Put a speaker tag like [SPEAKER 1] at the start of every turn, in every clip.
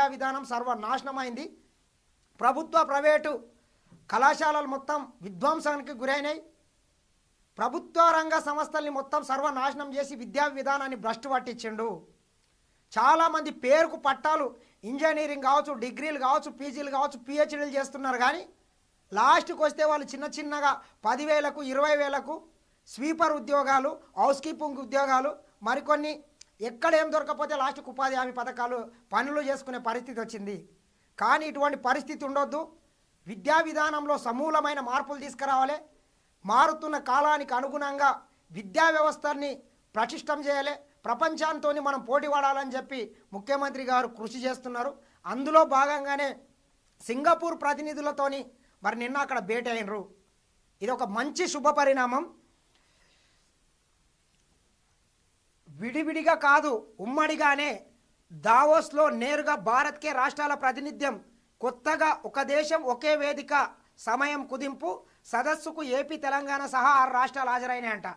[SPEAKER 1] విద్యా విధానం సర్వనాశనమైంది. ప్రభుత్వ ప్రైవేటు కళాశాలలు మొత్తం విధ్వంసానికి గురైనాయి ప్రభుత్వ రంగ సంస్థల్ని మొత్తం సర్వనాశనం చేసి విద్యా విధానాన్ని భ్రష్టు పట్టించిండు. చాలామంది పేరుకు పట్టాలు ఇంజనీరింగ్ కావచ్చు డిగ్రీలు కావచ్చు పీజీలు కావచ్చు పిహెచ్డీలు చేస్తున్నారు కానీ లాస్ట్కి వస్తే వాళ్ళు చిన్న చిన్నగా పదివేలకు ఇరవై వేలకు స్వీపర్ ఉద్యోగాలు హౌస్ కీపింగ్ ఉద్యోగాలు మరికొన్ని ఎక్కడ ఏం దొరకకపోతే లాస్ట్కి ఉపాధి హామీ పథకాలు పనులు చేసుకునే పరిస్థితి వచ్చింది. కానీ ఇటువంటి పరిస్థితి ఉండొద్దు. విద్యా విధానంలో సమూలమైన మార్పులు తీసుకురావాలి. మారుతున్న కాలానికి అనుగుణంగా విద్యా వ్యవస్థని ప్రతిష్టం చేయాలి. ప్రపంచంతో మనం పోటీ పడాలని చెప్పి ముఖ్యమంత్రి గారు కృషి చేస్తున్నారు. అందులో భాగంగానే సింగపూర్ ప్రతినిధులతోని మరి నిన్న అక్కడ భేటీ అయినరు. ఇది ఒక మంచి శుభ పరిణామం. విడివిడిగా కాదు ఉమ్మడిగానే. దావోస్లో నేరుగా భారత్కే రాష్ట్రాల ప్రాతినిధ్యం. కొత్తగా ఒక దేశం ఒకే వేదిక సమయం కుదింపు సదస్సుకు ఏపీ తెలంగాణ సహా ఆరు రాష్ట్రాలు హాజరైనాయంట.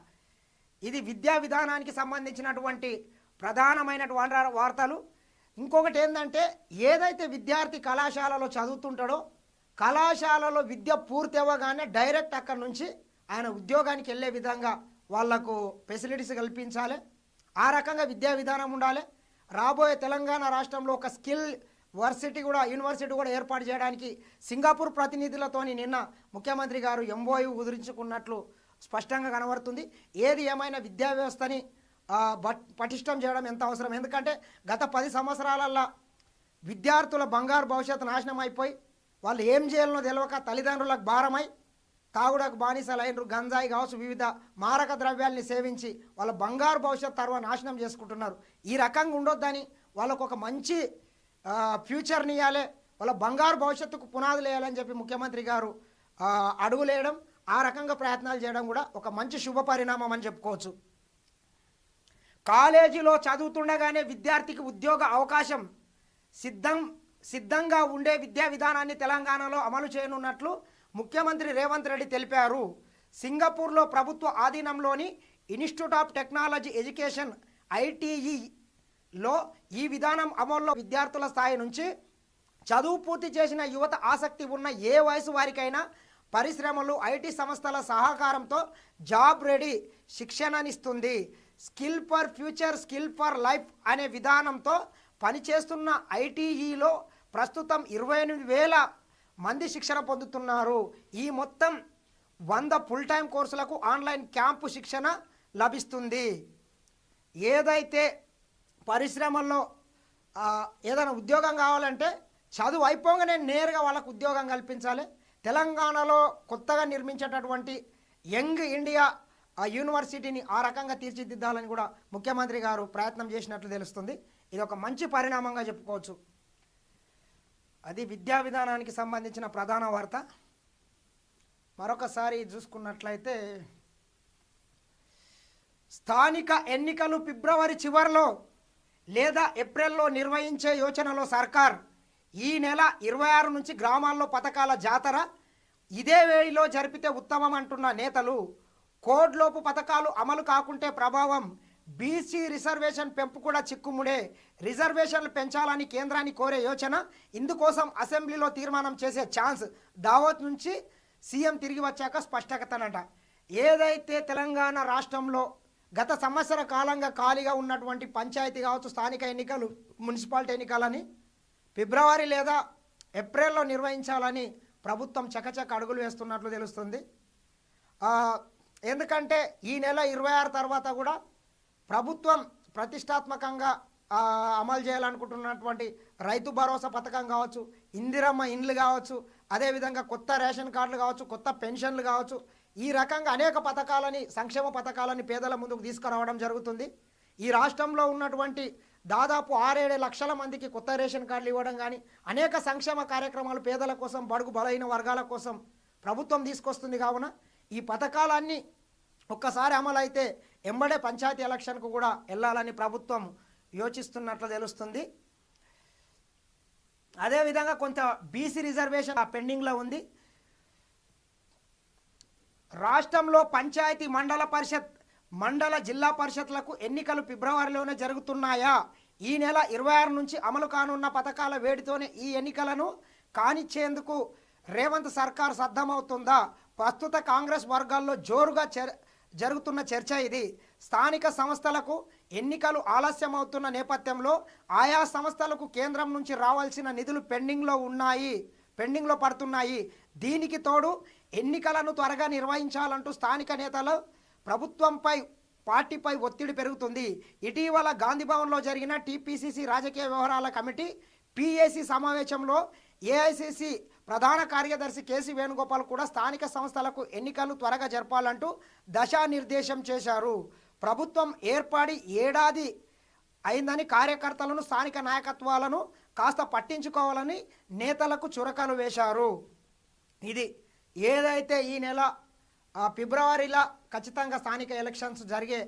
[SPEAKER 1] ఇది విద్యా విధానానికి సంబంధించినటువంటి ప్రధానమైనటువంటి వార్తలు. ఇంకొకటి ఏంటంటే ఏదైతే విద్యార్థి కళాశాలలో చదువుతుంటాడో కళాశాలలో విద్య పూర్తి అవ్వగానే డైరెక్ట్ అక్కడి నుంచి ఆయన ఉద్యోగానికి వెళ్ళే విధంగా వాళ్ళకు ఫెసిలిటీస్ కల్పించాలి. ఆ రకంగా విద్యా విధానం ఉండాలి. రాబోయే తెలంగాణ రాష్ట్రంలో ఒక స్కిల్ వర్సిటీ కూడా యూనివర్సిటీ కూడా ఏర్పాటు చేయడానికి సింగపూర్ ప్రతినిధులతోని నిన్న ముఖ్యమంత్రి గారు ఎంఓయు కుదురించుకున్నట్లు స్పష్టంగా కనబడుతుంది. ఏది ఏమైనా విద్యా వ్యవస్థని పటిష్టం చేయడం ఎంత అవసరం? ఎందుకంటే గత పది సంవత్సరాలల్లో విద్యార్థుల బంగారు భవిష్యత్తు నాశనం అయిపోయి వాళ్ళు ఏం చేయాలనో తెలియక తల్లిదండ్రులకు భారమై తాగుడకు బానిసలైనరు గంజాయి కావచ్చు వివిధ మారక ద్రవ్యాల్ని సేవించి వాళ్ళ బంగారు భవిష్యత్తు తర్వాత నాశనం చేసుకుంటున్నారు. ఈ రకంగా ఉండొద్దని వాళ్ళకు ఒక మంచి ఫ్యూచర్ని ఇవ్వాలి వాళ్ళ బంగారు భవిష్యత్తుకు పునాదులు వేయాలని చెప్పి ముఖ్యమంత్రి గారు అడుగులేయడం ఆ రకంగా ప్రయత్నాలు చేయడం కూడా ఒక మంచి శుభ పరిణామం అని చెప్పుకోవచ్చు. కాలేజీలో చదువుతుండగానే విద్యార్థికి ఉద్యోగ అవకాశం సిద్ధం సిద్ధంగా ఉండే విద్యా విధానాన్ని తెలంగాణలో అమలు చేయనున్నట్లు ముఖ్యమంత్రి రేవంత్ రెడ్డి తెలిపారు సింగపూర్లో ప్రభుత్వ ఆధీనంలోని ఇన్స్టిట్యూట్ ఆఫ్ టెక్నాలజీ ఎడ్యుకేషన్ ఐటీఈలో ఈ విధానం అమల్లో విద్యార్థుల స్థాయి నుంచి చదువు పూర్తి చేసిన యువత ఆసక్తి ఉన్న ఏ వయసు వారికైనా పరిశ్రమలు ఐటీ సంస్థల సహకారంతో job ready శిక్షణనిస్తుంది. Skill for future skill for life అనే విధానంతో పనిచేస్తున్న ఐటీఈలో ప్రస్తుతం ఇరవై ఎనిమిది వేల మంది శిక్షణ పొందుతున్నారు. ఈ మొత్తం వంద ఫుల్ టైం కోర్సులకు ఆన్లైన్ క్యాంపు శిక్షణ లభిస్తుంది. ఏదైతే పరిశ్రమల్లో ఏదైనా ఉద్యోగం కావాలంటే చదువు అయిపోగానే నేరుగా వాళ్ళకు ఉద్యోగం కల్పించాలి. తెలంగాణలో కొత్తగా నిర్మించేటటువంటి యంగ్ ఇండియా ఆ యూనివర్సిటీని ఆ రకంగా తీర్చిదిద్దాలని కూడా ముఖ్యమంత్రి గారు ప్రయత్నం చేసినట్లు తెలుస్తుంది. ఇది ఒక మంచి పరిణామంగా చెప్పుకోవచ్చు. అది విద్యా విధానానికి సంబంధించిన ప్రధాన వార్త. మరొకసారి చూసుకున్నట్లయితే స్థానిక ఎన్నికలు ఫిబ్రవరి చివరిలో లేదా ఏప్రిల్లో నిర్వహించే యోచనలో సర్కార్ ఈ నెల ఇరవై ఆరు నుంచి గ్రామాల్లో పథకాల జాతర ఇదే వేళలో జరిపితే ఉత్తమం అంటున్న నేతలు కోడ్లోపు పథకాలు అమలు కాకుంటే ప్రభావం బీసీ రిజర్వేషన్ పెంపు కూడా చిక్కుముడే. రిజర్వేషన్లు పెంచాలని కేంద్రాన్ని కోరే యోచన. ఇందుకోసం అసెంబ్లీలో తీర్మానం చేసే ఛాన్స్ దావత్ నుంచి సీఎం తిరిగి వచ్చాక స్పష్టతనట ఏదైతే తెలంగాణ రాష్ట్రంలో గత సంవత్సర కాలంగా ఖాళీగా ఉన్నటువంటి పంచాయతీ కావచ్చు స్థానిక ఎన్నికలు మున్సిపాలిటీ ఎన్నికలని ఫిబ్రవరి లేదా ఏప్రిల్లో నిర్వహించాలని ప్రభుత్వం చకచక అడుగులు వేస్తున్నట్లు తెలుస్తుంది. ఎందుకంటే ఈ నెల ఇరవై ఆరు తర్వాత కూడా ప్రభుత్వం ప్రతిష్టాత్మకంగా అమలు చేయాలనుకుంటున్నటువంటి రైతు భరోసా పథకం కావచ్చు ఇందిరమ్మ ఇండ్లు కావచ్చు అదేవిధంగా కొత్త రేషన్ కార్డులు కావచ్చు కొత్త పెన్షన్లు కావచ్చు ఈ రకంగా అనేక పథకాలని సంక్షేమ పథకాలని పేదల ముందుకు తీసుకురావడం జరుగుతుంది. ఈ రాష్ట్రంలో ఉన్నటువంటి దాదాపు ఆరేడు లక్షల మందికి కొత్త రేషన్ కార్డులు ఇవ్వడం కానీ అనేక సంక్షేమ కార్యక్రమాలు పేదల కోసం బడుగు బలైన వర్గాల కోసం ప్రభుత్వం తీసుకొస్తుంది కావున ఈ పథకాలన్నీ ఒక్కసారి అమలైతే ఎంబడే పంచాయతీ ఎలక్షన్కు కూడా వెళ్ళాలని ప్రభుత్వం యోచిస్తున్నట్లు తెలుస్తుంది. అదేవిధంగా కొంత బీసీ రిజర్వేషన్ ఆ పెండింగ్లో ఉంది. రాష్ట్రంలో పంచాయతీ మండల పరిషత్ మండల జిల్లా పరిషత్లకు ఎన్నికలు ఫిబ్రవరిలోనే జరుగుతున్నాయా? ఈ నెల ఇరవై ఆరు నుంచి అమలు కానున్న పథకాల వేడితోనే ఈ ఎన్నికలను కానిచ్చేందుకు రేవంత్ సర్కార్ సద్దమవుతుందా ప్రస్తుత కాంగ్రెస్ వర్గాల్లో జోరుగా జరుగుతున్న చర్చ ఇది. స్థానిక సంస్థలకు ఎన్నికలు ఆలస్యమవుతున్న నేపథ్యంలో ఆయా సంస్థలకు కేంద్రం నుంచి రావాల్సిన నిధులు పెండింగ్లో ఉన్నాయి. పెండింగ్లో పడుతున్నాయి. దీనికి తోడు ఎన్నికలను త్వరగా నిర్వహించాలంటూ స్థానిక నేతలు ప్రభుత్వంపై పార్టీపై ఒత్తిడి పెరుగుతుంది. ఇటీవల గాంధీభవన్లో జరిగిన టీపీసీసీ రాజకీయ వ్యవహారాల కమిటీ పిఏసీ సమావేశంలో ఏఐసిసి ప్రధాన కార్యదర్శి కేసీ వేణుగోపాల్ కూడా స్థానిక సంస్థలకు ఎన్నికలు త్వరగా జరపాలంటూ దశానిర్దేశం చేశారు. ప్రభుత్వం ఏర్పడి ఏడాది అయిందని కార్యకర్తలను స్థానిక నాయకత్వాలను కాస్త పట్టించుకోవాలని నేతలకు చురకలు వేశారు. ఇది ఏదైతే ఈ నెల ఫిబ్రవరిలో ఖచ్చితంగా స్థానిక ఎలక్షన్స్ జరిగే